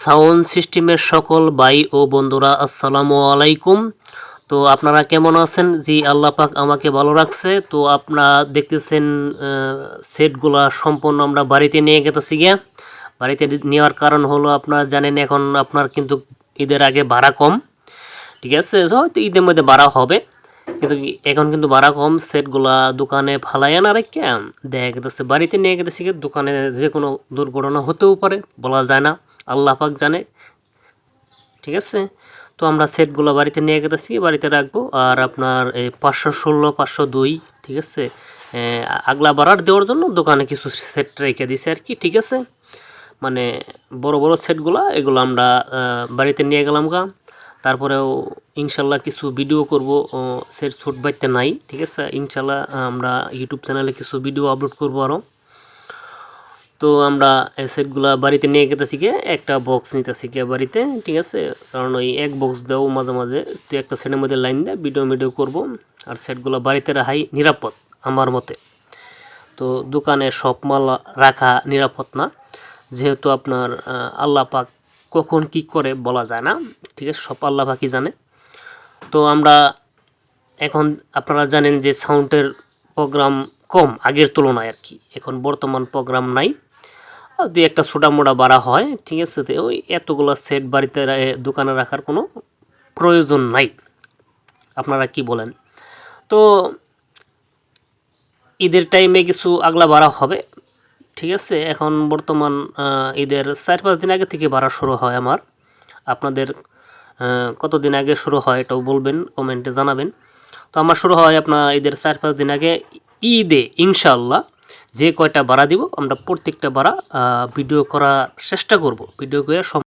Sound সিস্টেমের সকল ভাই ও বন্ধুরা, আসসালামু আলাইকুম। তো আপনারা কেমন আছেন? জি, আল্লাহ পাক আমাকে ভালো রাখছে। তো আপনারা দেখতেছেন সেটগুলা সম্পূর্ণ আমরা বাড়িতে নিয়ে গেতেছি গিয়া। বাড়িতে নেওয়ার কারণ হলো, আপনারা জানেন এখন আপনার কিন্তু ঈদের আগে ভাড়া কম। ঠিক আছে? হয়তো ঈদের মধ্যে ভাড়া হবে। কিন্তু এখন কিন্তু ভাড়া কম, সেটগুলা দোকানে ফালাইয়া না রেখে দেখা গেতেছে। বাড়িতে নিয়ে গেতেছি দোকানে যে কোনো দুর্ঘটনা হতেও পারে, বলা যায় না। আল্লাহ পাক জানে। ঠিক আছে? তো আমরা সেটগুলো বাড়িতে নিয়ে গেতেছি, বাড়িতে রাখব। আর আপনার পাঁচশো ষোলো, পাঁচশো দুই, ঠিক আছে? আগলা বাড়ার দেওয়ার জন্য দোকানে কিছু সেট রেখে দিছে আর কি, ঠিক আছে? মানে বড় বড় সেটগুলো, এগুলো আমরা বাড়িতে নিয়ে গেলাম গা। তারপরেও ইনশাল্লাহ কিছু ভিডিও করব সেট শুট বাড়তে নাই, ঠিক আছে? ইনশাল্লাহ আমরা ইউটিউব চ্যানেলে কিছু ভিডিও আপলোড করব আরও তো আমরা সেটগুলা বাড়িতে নিয়ে গেতেছি গিয়ে একটা বক্স নিতেছি গিয়ে বাড়িতে, ঠিক আছে? কারণ ওই এক বক্স দেও মাঝে মাঝে তুই একটা সেটের মধ্যে লাইন দেয় ভিডিও ভিডিও করব। আর সেটগুলো বাড়িতে রাখাই নিরাপদ আমার মতে। তো দোকানে সব মাল রাখা নিরাপদ না। যেহেতু আপনার আল্লাহ পাক কখন কি করে বলা যায় না, ঠিক আছে? সব আল্লাহ পাকই জানে। তো আমরা এখন আপনারা জানেন যে সাউন্ডের প্রোগ্রাম কম আগের তুলনায় আর কি। এখন বর্তমান প্রোগ্রাম নাই। দুই একটা ছোটা মোটা বাড়া হয় ঠিক আছে? তো ওই এতগুলো সেট বাড়িতে দোকানে রাখার কোনো প্রয়োজন নাই। আপনারা কি বলেন? তো ঈদের টাইমে কিছু আগলা বাড়া হবে ঠিক আছে? এখন বর্তমান ঈদের চার পাঁচ দিন আগে থেকে বাড়া শুরু হয় আমার। আপনাদের আহ, কতদিন আগে শুরু হয় এটাও বলবেন কমেন্টে জানাবেন। তো আমার শুরু হয় আপনার ঈদের চার পাঁচ দিন আগে ঈদে ইনশাল্লাহ যে কয়টা ভাড়া দিব, আমরা প্রত্যেকটা ভাড়া ভিডিও করার চেষ্টা করব। ভিডিও করে